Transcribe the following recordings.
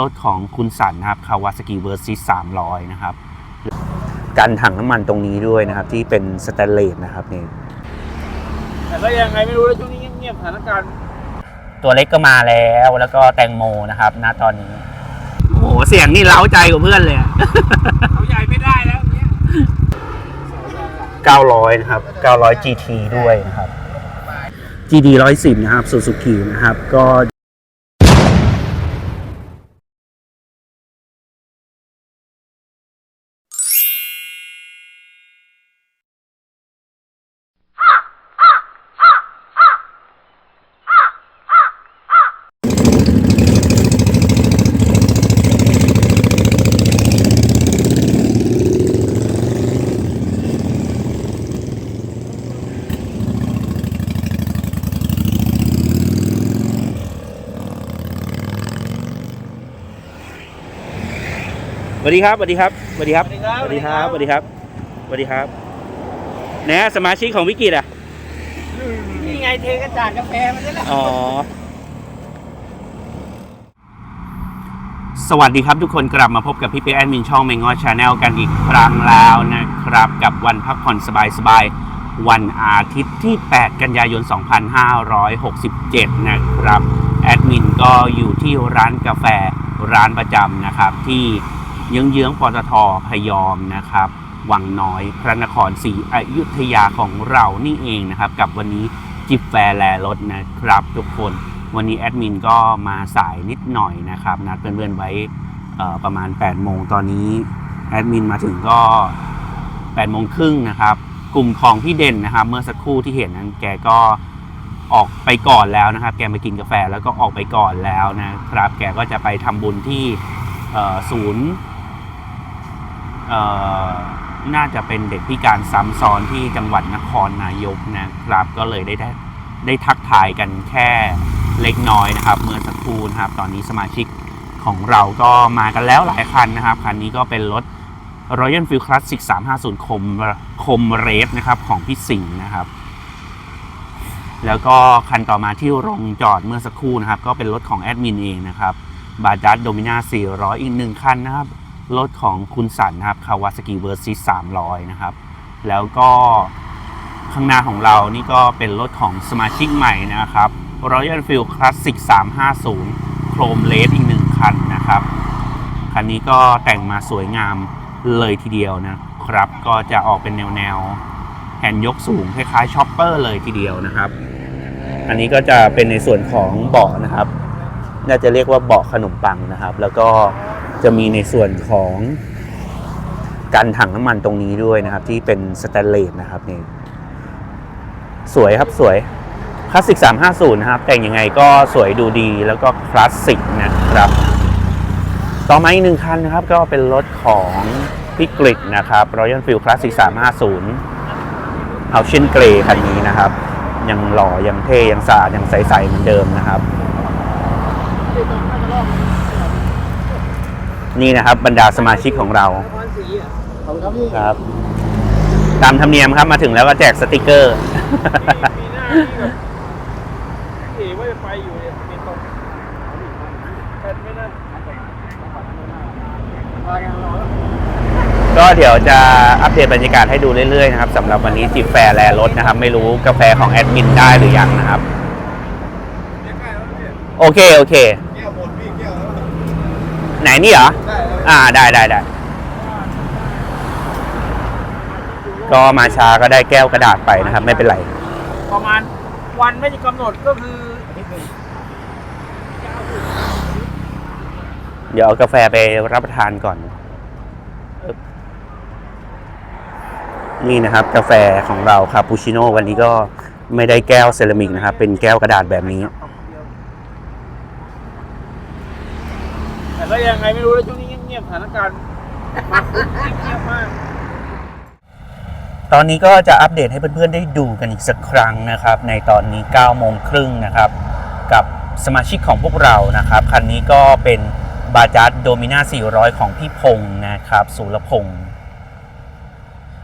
รถของคุณสันนะครับคาวาสกิเวอร์ซิส300 นะครับ กันถังน้ำมันตรงนี้ด้วยนะครับ ที่เป็นสแตนเลสนะครับนี่แต่ก็ยังไงไม่รู้แล้วช่วงนี้เงียบๆสถานการณ์ตัวเล็กก็มาแล้วแล้วก็แตงโมนะครับณตอนนี้โอ้โหเสียงนี่เล้าใจกว่าเพื่อนเลยอะ เขาใหญ่ไม่ได้แล้วเนี่ย900 นะครับ 900 GT ด้วยนะครับ GD 110 นะครับ Suzuki นะครับ ก็ วัสดีครับสวัสดีครับสวัสดีครับสวัสดีครับสวัสดีครับสวัสดีครับแนะสมาชิกของวิกิตอะนี่ไงเทกระจาดกาแฟมันจะแล้วอ๋อสวัสดีครับทุกคนกลับมาพบกับพี่เป๊กแอดมินช่องเมงอชาแนลกันอีกครั้งแล้วนะครับ กับวันพักผ่อนสบายๆ วันอาทิตย์ที่ 8 กันยายน 2567 นะครับ แอดมินก็อยู่ที่ร้านกาแฟร้านประจำนะครับ ที่ เยื้องๆปตทพยอมนะครับวังน้อยพระนครศรีอยุธยาของเรานี่เองนะครับ กับวันนี้จิบแฟร์แลรถนะครับ ทุกคนวันนี้แอดมินก็มาสายนิดหน่อยนะครับ นัดเพื่อนๆไว้ประมาณ 8 โมงตอนนี้แอดมินมาถึงก็8โมงครึ่งนะครับ กลุ่มของพี่เด่นนะครับ เมื่อสักครู่ที่เห็นนั้นแกก็ออกไปก่อนแล้วนะครับ แกมากินกาแฟแล้วก็ออกไปก่อนแล้วนะครับ แกก็จะไปทำบุญที่ศูนย์ น่าจะเป็นเด็กพิการซ้ำซ้อนที่จังหวัดนครนายกนะครับ ก็เลยได้ได้ได้ทักทายกันแค่เล็กน้อยนะครับ เมื่อสักครู่นะครับ ตอนนี้สมาชิกของเราก็มากันแล้วหลายคันนะครับ คันนี้ก็เป็นรถ Royal Field Classic 350 คมคมเรสนะครับของพี่สิงห์นะครับ แล้วก็คันต่อมาที่ลงจอดเมื่อสักครู่นะครับ ก็เป็นรถของแอดมินเองนะครับบาจัดโดมินา400 อีกหนึ่งคันนะครับ รถของคุณสันนะครับคาวาสกิเวอร์ซิส300 นะครับ แล้วก็ข้างหน้าของเรานี่ก็เป็นรถของสมาชิกใหม่นะครับ Royal Field Classic 350 โครมเลสอีกหนึ่งคันนะครับ คันนี้ก็แต่งมาสวยงามเลยทีเดียวนะครับ ก็จะออกเป็นแนวแนวแผ่นยกสูงคล้ายๆช็อปเปอร์เลยทีเดียวนะครับ อันนี้ก็จะเป็นในส่วนของเบาะนะครับ น่าจะเรียกว่าเบาะขนมปังนะครับ แล้วก็ จะมีในส่วนของกันถังน้ำมันตรงนี้ด้วยนะครับ ที่เป็นสแตนเลสนะครับนี่สวยครับสวยคลาสสิก 350 นะครับ แต่งยังไงก็สวยดูดีแล้วก็คลาสสิกนะครับ ต่อมาอีกหนึ่งคันนะครับ ก็เป็นรถของพี่กริดนะครับ Royal Field Classic 350 เอาชินเกรคันนี้นะครับ ยังหล่อยังเท่ยังสะอาดยังใสๆเหมือนเดิมนะครับ นี่นะครับบรรดาสมาชิกของเราครับพี่ครับ ตามธรรมเนียมครับมาถึงแล้วก็แจกสติกเกอร์มีหน้าที่แบบเอ๋ว่าจะไปอยู่เนี่ยเป็นตรงแผ่ไม่น่าก็เดี๋ยวจะอัปเดตบรรยากาศให้ดูเรื่อยๆนะครับสำหรับวันนี้จิบแฟร์แลรถนะครับ ไม่รู้กาแฟของแอดมินได้หรือยังนะครับ โอเค โอเค แก้วหมดพี่แก้วแล้ว ไหนนี่เหรอได้แล้วอ่าได้ได้ได้ก็มาช้าก็ได้แก้วกระดาษไปนะครับ ไม่เป็นไร ประมาณวันไม่ได้กำหนดก็คืออาทิตย์หนึ่งเดี๋ยวเอากาแฟไปรับประทานก่อน นี่นะครับ กาแฟของเราคาปูชิโน่วันนี้ก็ไม่ได้แก้วเซรามิกนะครับ เป็นแก้วกระดาษแบบนี้ แต่ ก็ยังไงไม่รู้แล้วช่วงนี้เงียบๆสถานการณ์มาคุกเงียบมาก ตอนนี้ก็จะอัปเดตให้เพื่อนๆได้ดูกันอีกสักครั้งนะครับ ในตอนนี้9โมงครึ่งนะครับ กับสมาชิกของพวกเรานะครับ คันนี้ก็เป็นบาจัดโดมิน่า400 ของพี่พงศ์นะครับสุรพงศ์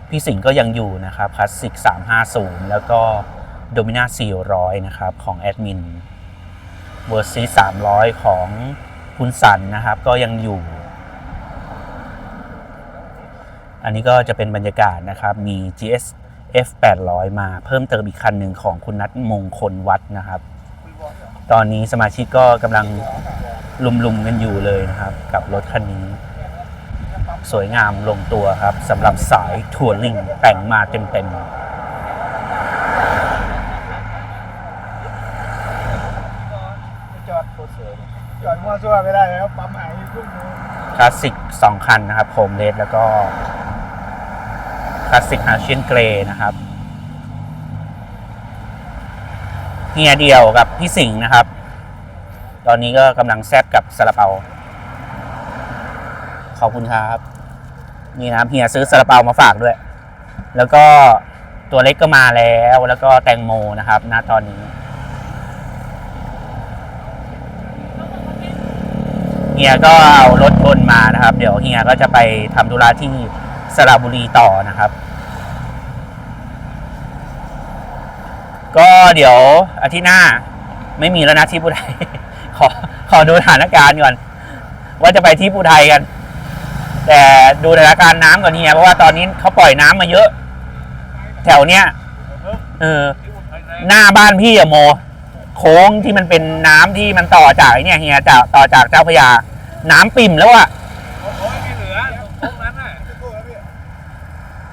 พี่สิงห์ก็ยังอยู่นะครับคลาสสิก350 แล้วก็โดมิน่า400 นะครับ ของแอดมินเวอร์ซี300 ของ คุณสันนะครับก็ยังอยู่ อันนี้ก็จะเป็นบรรยากาศนะครับมี GS F 800มาเพิ่มเติมอีกคันหนึ่งของคุณนัทมงคลวัดนะครับ ตอนนี้สมาชิกก็กำลังลุมๆกันอยู่เลยนะครับ กับรถคันนี้ สวยงามลงตัวครับสำหรับสายทัวริงแต่งมาเต็มจอดโคตรสวยจอดมั่วซั่วไม่ได้แล้วปั๊มหายทุ่มนึง ๆ คลาสสิกสองคันนะครับโคมเลสแล้วก็คลาสสิกอาเชียนเกรนะครับเฮียเดียวกับพี่สิงห์นะครับ ตอนนี้ก็กำลังแซบกับซาลาเปา ขอบคุณครับ นี่นะครับเฮียซื้อซาลาเปามาฝากด้วย แล้วก็ตัวเล็กก็มาแล้ว แล้วก็แตงโมนะครับณตอนนี้ ฮียก็เอารถยนต์มานะครับ เดี๋ยวเฮียก็จะไปทำธุระที่สระบุรีต่อนะครับ ก็เดี๋ยวอาทิตย์หน้าไม่มีแล้วนะที่ผู้ไทยขอขอดูสถานการณ์ก่อน ว่าจะไปที่ผู้ไทยกัน แต่ดูสถานการณ์น้ำก่อนเฮียเพราะว่าตอนนี้เขาปล่อยน้ำมาเยอะ แถวเนี้ยเออหน้าบ้านพี่อะโม โค้งที่มันเป็นน้ำที่มันต่อจากไอ้เนี่ยเฮียจากต่อจากเจ้าพระยา น้ำปิ่มแล้วอะโอ้ยไม่เอตรงนั้นน่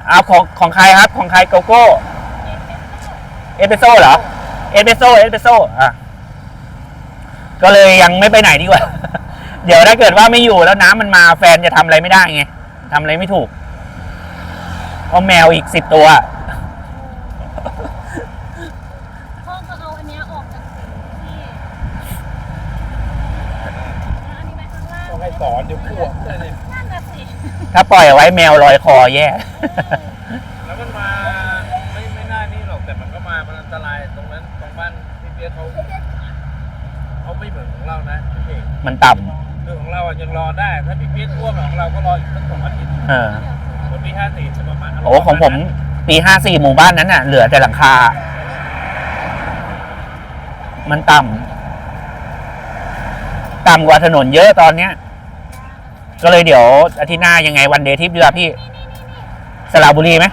เอาของของใครครับ ของใครโกโก้ เอสเปโซ่เหรอ เอสเปโซ่ เอสเปโซ่ อะ ก็เลยยังไม่ไปไหนดีกว่า เดี๋ยวถ้าเกิดว่าไม่อยู่แล้วน้ำมันมาแฟนจะทำอะไรไม่ได้ไงทำอะไรไม่ถูกเพราะแมวอีกสิบตัว พ่อก็เอาอันเนี้ยออกจากสิ่งที่แล้วอันนี้ไว้ข้างล่าง ต้องให้สอนเดี๋ยวพวกเลยนั่นน่ะสิถ้าปล่อยเอาไว้แมวลอยคอแย่ แล้วมันมาไม่ไม่น่านี่หรอกแต่มันก็มามันอันตรายตรงนั้นตรงบ้านพี่เปียกเขาเขาไม่เหมือนของเรานะพี่เอกมันต่คือของเราอะยังรอได้ ถ้าพี่เปียกท่วมของเราก็รออีกสักสองอาทิตย์ำเออวันปีห้าสี่จะประมาณโอ้ของผมปีห้าสี่หมู่บ้านนั้นน่ะ เหลือแต่หลังคา มันต่ำต่ำกว่าถนนเยอะตอนเนี้ย ก็เลยเดี๋ยวอาทิตย์หน้ายังไงวันเดย์ทริปเรือพี่สระบุรีไหม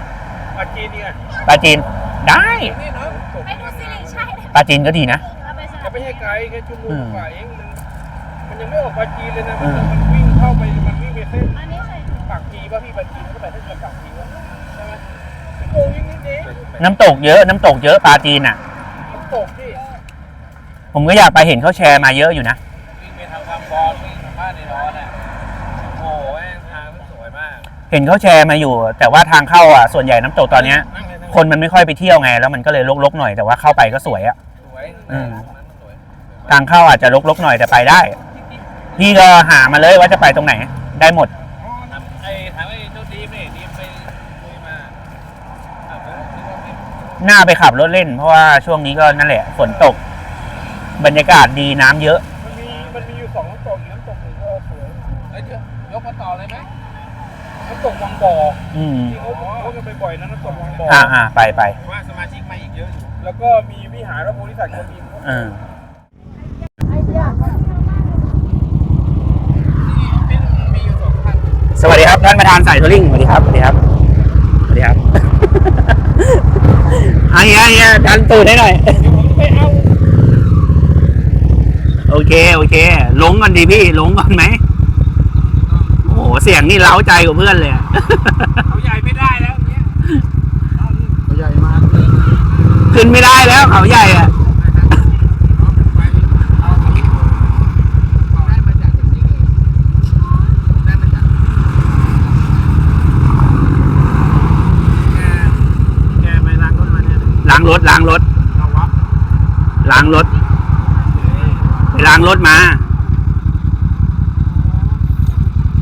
ปาจีนเนี่ยปราจีนได้นี่เนาะไปดูสิริใช่เลยปราจีนก็ดีนะเราไปสจะลับไม่ใช่ไกลแค่ชั่วโมอืงมกว่าเองมันมันยังไม่ออกปาจีนเลยนะอืมันมมันวิ่งเข้าไปมันวิ่งไปเส้นอันนี้ใส่ถุงปากพีป่ะพี่ปาจีนก็ไปเส้นปากพีวะใช่ไหมโกงยิ่งนิดเดียวน้ำตกเยอะน้ำตกเยอะปราจีนอะน้ำตกที่ผมก็อยากไปเห็นเขาแชร์มาเยอะอยู่นะ เห็นเขาแชร์มาอยู่ แต่ว่าทางเข้าอะส่วนใหญ่น้ำตกตอนเนี้ยนั่งเลยงคนมันไม่ค่อยไปเที่ยวไง แล้วมันก็เลยรกๆหน่อยแต่ว่าเข้าไปก็สวยอะ สวยอืมตรงนั้นมันสวยทางเข้าอาจจะรกๆหน่อยแต่ไปได้ พี่ก็หามาเลยว่าจะไปตรงไหน ได้หมด ถามไอ้ถามไอ้เจ้าดีมเนี่ยดีมไปคุยมาอะผมนึกว่าเป็นหน้าไปขับรถเล่น เพราะว่าช่วงนี้ก็นั่นแหละฝนตก บรรยากาศดีน้ำเยอะำตกวังบ่ออืมที่เขาเขากันบ่อยๆนะน้ำตกวังบ่ออ่าอ่าไปไปว่าสมาชิกมาอีกเยอะอยู่แล้วก็มีวิหารพระโพธิสัตว์คนอินทร์เออเป็นมีอยู่สองพันสวัสดีครับท่านประธานสายทัวริงสวัสดีครับสวัสดีครับสวัสดีครับไอ้เฮียเฮียดันตูดให้หน่อย เดี๋ยวผมจะไปเอา โอเค โอเค ลงก่อนดีพี่ ลงก่อนไหมโอ้โหเสียงนี่เล้าใจกว่าเพื่อนเลยอะ เขาใหญ่ไม่ได้แล้วเนี่ยตัวใหญ่มากขึ้นไม่ได้แล้วเขาใหญ่อะได้มาจากอย่างนี้เลยได้มาจากแกแกไปล้างรถมาเนี่ยล้างรถล้างรถเราวับล้างรถไปล้างรถมา ต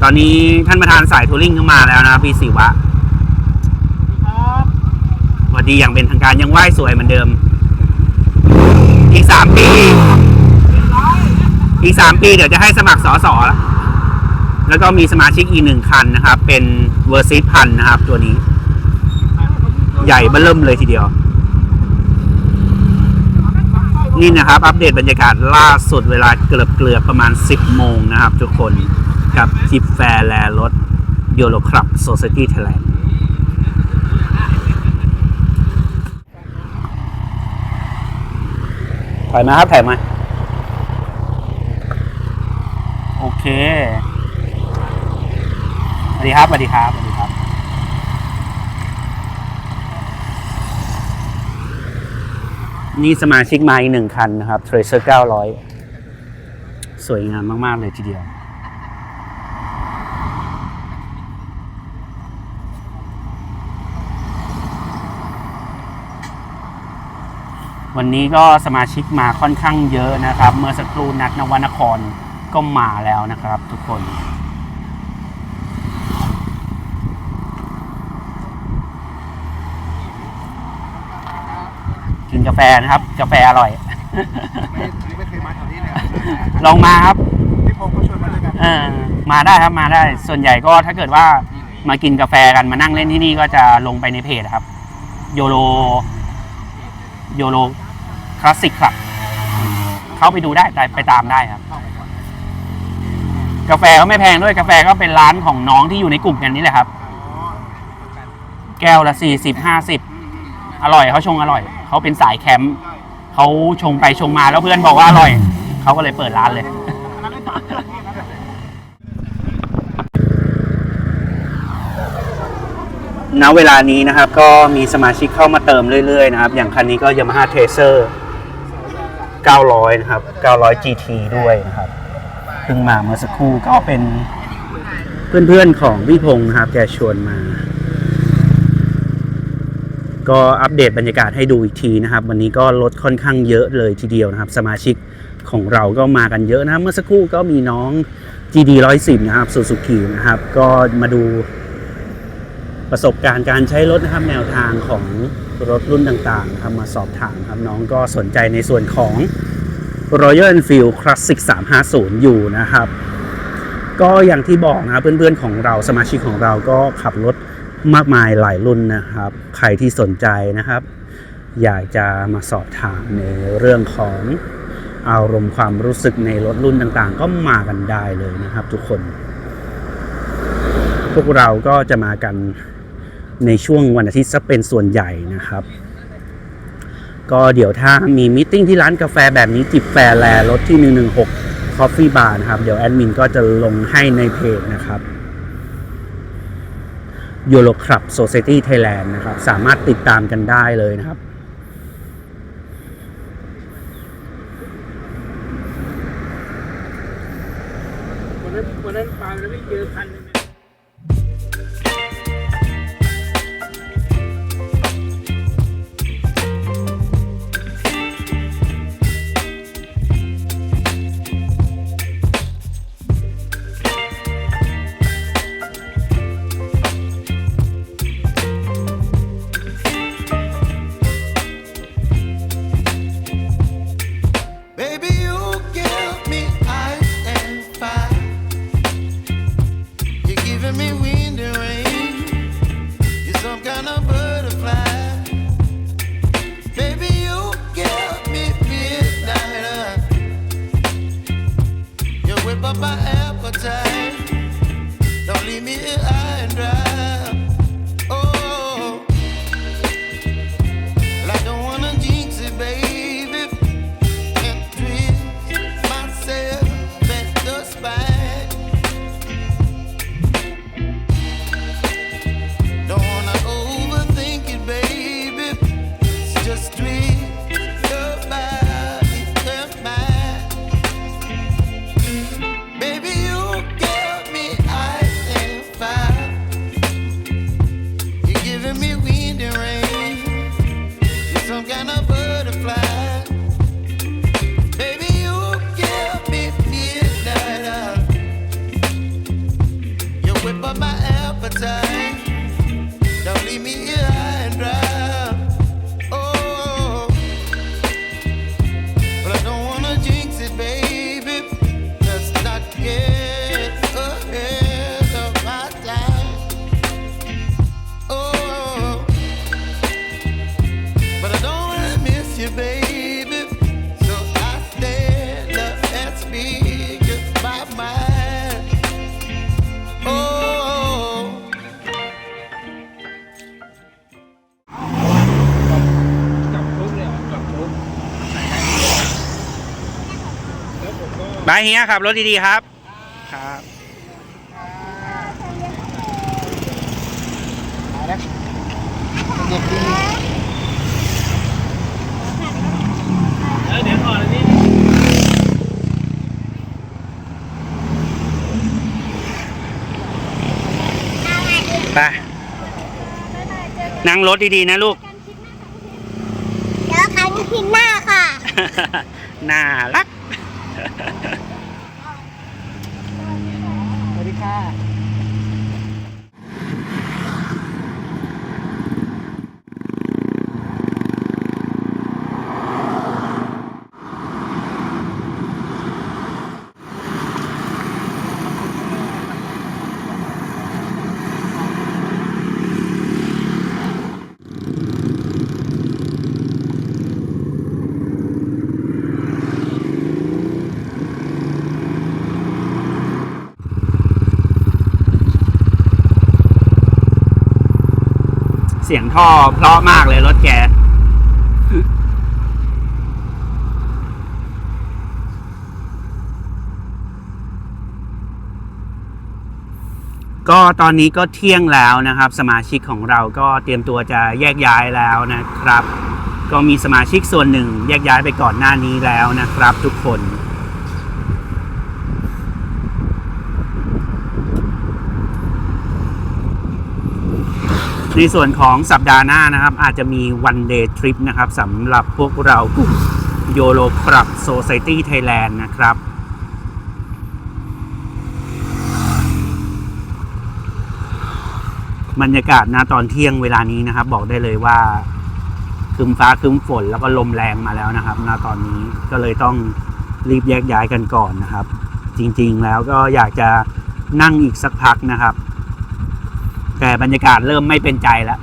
อนนี้ท่านประธานสายทัวริงเข้ามาแล้วนะครับพี่ศิวะครับสวัสดีอย่างเป็นทางการยังไหว้สวยเหมือนเดิม อีกสามปี อีกสามปีเดี๋ยวจะให้สมัครสอสอแล้วแล้วก็มีสมาชิกอีกหนึ่งคันนะครับ เป็นเวอร์ซิพันนะครับ ตัวนี้ ใหญ่เบ้อเริ่มเลยทีเดียวไปนี่นะครับ อัปเดตบรรยากาศล่าสุดเวลาเกือบเกือบๆประมาณ 10 โมงนะครับ ทุกคน กับจิบแฟร์แลรถโยโลคลับโซ c i ตี้ไทยแลนด์ถ่ายมาครับถ่ายมา โอเคสวัสดีครับสวัสดีครับสวัสดีครับ นี่สมาชิกมาอีกหนึ่งคันนะครับ Tracer 900 สวยงามมาก ๆ เลยทีเดียว วันนี้ก็สมาชิกมาค่อนข้างเยอะนะครับ เมื่อสักครู่นัดนวนครก็มาแล้วนะครับทุกคน กินกาแฟนะครับ กาแฟอร่อย ไม่ไม่เคยมาแถวนี้เลยลองมาครับ พี่พงศ์ก็ชวนมาด้วยกันเออมาได้ครับมาได้ส่วนใหญ่ก็ถ้าเกิดว่ามากินกาแฟกันมานั่งเล่นที่นี่ก็จะลงไปในเพจครับ โยโลโยโลค ลาสสิกครับ เข้าไปดูได้ไปตามได้ครับ กาแฟก็ไม่แพงด้วยกาแฟก็เป็นร้านของน้องที่อยู่ในกลุ่มกันนี่แหละครับ แก้วละสี่สิบห้าสิบอร่อยเขาชงอร่อย เขาเป็นสายแคมป์เขาชงไปชงมาแล้วเพื่อนบอกว่าอร่อย เขาก็เลยเปิดร้านเลยณเวลานี้นะครับก็มีสมาชิกเข้ามาเติมเรื่อยๆนะครับ อย่างคันนี้ก็ Yamaha Tracer 900 นะครับ 900 GT ด้วยนะครับเพิ่งมาเมื่อสักครู่ก็เป็นเพื่อนๆของพี่พงศ์นะครับแกชวนมา ก็อัปเดตบรรยากาศให้ดูอีกทีนะครับ วันนี้ก็ลดค่อนข้างเยอะเลยทีเดียวนะครับ สมาชิกของเราก็มากันเยอะนะครับเมื่อสักครู่ก็มีน้อง GD 110 นะครับ Suzuki นะครับ ก็มาดู ประสบการณ์การใช้รถนะครับแนวทางของรถรุ่นต่างๆนะครับมาสอบถามครับน้องก็สนใจในส่วนของ Royal Enfield Classic 350 อยู่นะครับ ก็อย่างที่บอกนะเพื่อนๆของเราสมาชิกของเราก็ขับรถมากมายหลายรุ่นนะครับ ใครที่สนใจนะครับ อยากจะมาสอบถามในเรื่องของอารมณ์ความรู้สึกในรถรุ่นต่างๆ ก็มากันได้เลยนะครับทุกคน พวกเราก็จะมากัน ในช่วงวันอาทิตย์ซะเป็นส่วนใหญ่นะครับ ก็เดี๋ยวถ้ามีมิ팅ที่ร้านกาแฟแบบนี้จิบแฟแลรถที่ 116 Coffee Bar นะครับ เดี๋ยวแอดมินก็จะลงให้ในเพจนะครับ y o l o Club Society Thailand นะครับ สามารถติดตามกันได้เลยนะครับ บายเฮียขับรถดีๆครับ ครับเด็กดีเออเดี๋ยวก่อนอันนี้ไปนั่งรถดีๆนะลูกเดี๋ยวคันพินหน้าค่ะ น่ารัก สวัสดีค่ะ เสียง ท่อเพราะมากเลยรถแกก็ตอนนี้ก็เที่ยงแล้วนะครับ สมาชิกของเราก็เตรียมตัวจะแยกย้ายแล้วนะครับ ก็มีสมาชิกส่วนหนึ่ง แยกย้ายไปก่อนหน้านี้แล้วนะครับ ทุกคน ในส่วนของสัปดาห์หน้านะครับ อาจจะมีวันเดย์ทริปนะครับสำหรับพวกเรากลุ่มโยโลคลับโซซตี้ไทยแลนด์นะครับบรรยากาศณตอนเที่ยงเวลานี้นะครับ บอกได้เลยว่าครึมฟ้าครึมฝนแล้วก็ลมแรงมาแล้วนะครับณตอนนี้ก็เลยต้องรีบแยกย้ายกันก่อนนะครับ จริงๆแล้วก็อยากจะนั่งอีกสักพักนะครับ แต่บรรยากาศเริ่มไม่เป็นใจแล้ว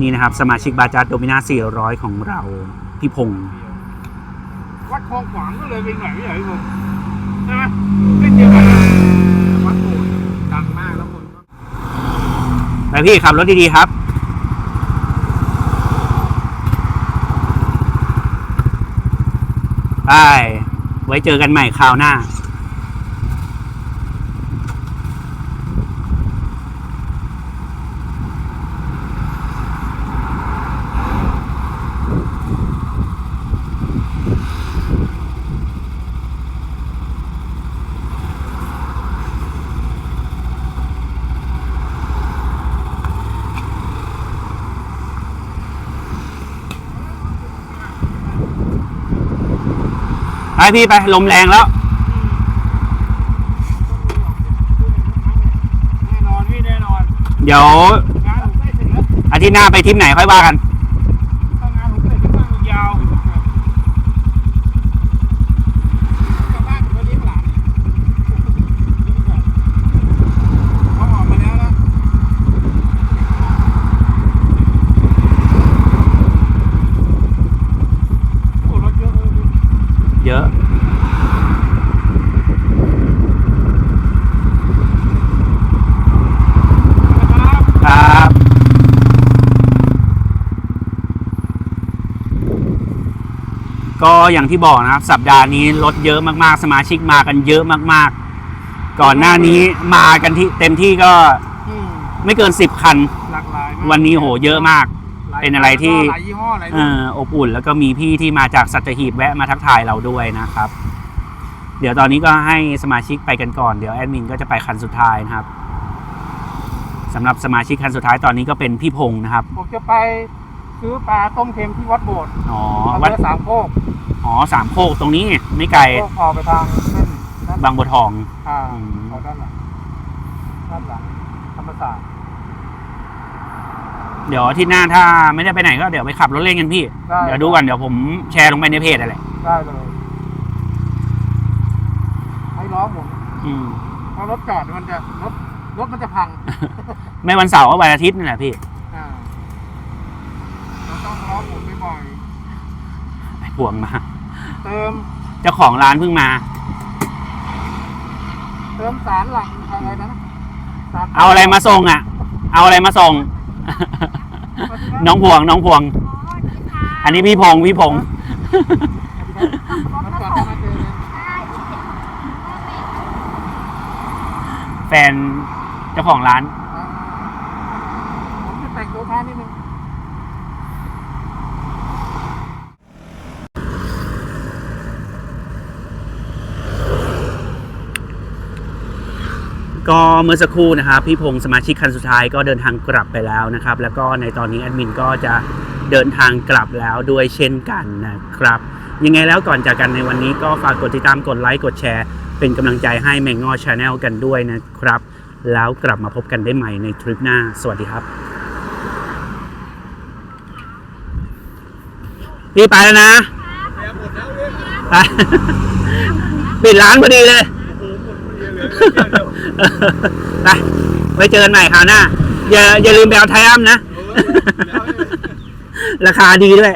นี่นะครับ สมาชิกบาจาร์โดมินา400 ของเรา พี่พงศ์วัดคลองขวางก็เลยไปหน่อยไม่ใช่ผม ใช่ไหมไม่เกี่ยวกันวัดโบสถ์ดังมากแล้วคนก็ไปพี่ขับรถดีๆครับไปไว้เจอกันใหม่คราวหน้า ไปพี่ไปลมแรงแล้ว แน่นอนพี่แน่นอนเดี๋ยวงานผมใกล้เสร็จแล้วอาทิตย์หน้าไปทริปไหนค่อยว่ากัน ถ้างานผมเสร็จก็ตั้งยาวกลับบ้านไปเลี้ยงหลานเขาออกมาแล้วนะโอ้รถเยอะเลยพี่ เยอะ นะครับ ครับ ก็อย่างที่บอกนะครับ สัปดาห์นี้รถเยอะมากๆ สมาชิกมากันเยอะมากๆ ก่อนหน้านี้มากันที่เต็มที่ก็อืมไม่เกินสิบคัน หลากหลายมากวันนี้โหเยอะมาก หลายเป็นอะไรที่ หลายยี่ห้อหลายเอออบอุ่นแล้วก็มีพี่ที่มาจากสัตหีบแวะมาทักทายเราด้วยนะครับ เดี๋ยวตอนนี้ก็ให้สมาชิกไปกันก่อนเดี๋ยวแอดมินก็จะไปคันสุดท้ายนะครับสำหรับสมาชิกคันสุดท้ายตอนนี้ก็เป็นพี่พงศ์นะครับ ผมจะไป ซื้อปลาต้มเค็มที่วัดโบสถ์อ๋ออำวัดเภอสามโคกอ๋อสามโคกตรงนี้ไม่ไกลโคกออกไปทางเส้นนั่นบางบัวทอง อ่าอืมเอาด้านหลังด้านหลังธรรมศาสตร์เดี๋ยวอาที่หน้าถ้าไม่ได้ไปไหนก็เดี๋ยวไปขับรถเล่นกันพี่ ได้เดี๋ยวดูกันเดี๋ยวผมแชร์ลงไปในเพจอะไรได้เลย ให้ล้อผมอืมเพราะรถจอดมันจะรถรถมันจะพัง ไม่วันเสาร์ก็วันอาทิตย์นี่แหละพี่ อ่าเราต้องล้อหมุนบ่อย พวงมา เติม เจ้าของร้านเพิ่งมา เติมสารหลังอะไรนะสารเอาอะไรมาส่งอะ เอาอะไรมาส่ง น้องพวงน้องพวง อันนี้พี่พงษ์พี่พงษ์มันกลับมาเจอเลยแฟนเจ้าของร้าน อ่าผมจะแต่งตัวท่านิดนึง ก็เมื่อสักครู่นะครับพี่พงศ์สมาชิกคันสุดท้ายก็เดินทางกลับไปแล้วนะครับ แล้วก็ในตอนนี้แอดมินก็จะเดินทางกลับแล้วด้วยเช่นกันนะครับ ยังไงแล้วก่อนจากกันในวันนี้ก็ฝากกดติดตามกดไลค์กดแชร์ เป็นกำลังใจให้แมงงอชาแนลกันด้วยนะครับ แล้วกลับมาพบกันได้ใหม่ในทริปหน้า สวัสดีครับ พี่ไปแล้วนะไปปิดร้านพอดีเลย ไปไว้เจอกันใหม่คราวหน้า อย่าอย่าลืมแบลไทอัมนะ ราคาดีด้วย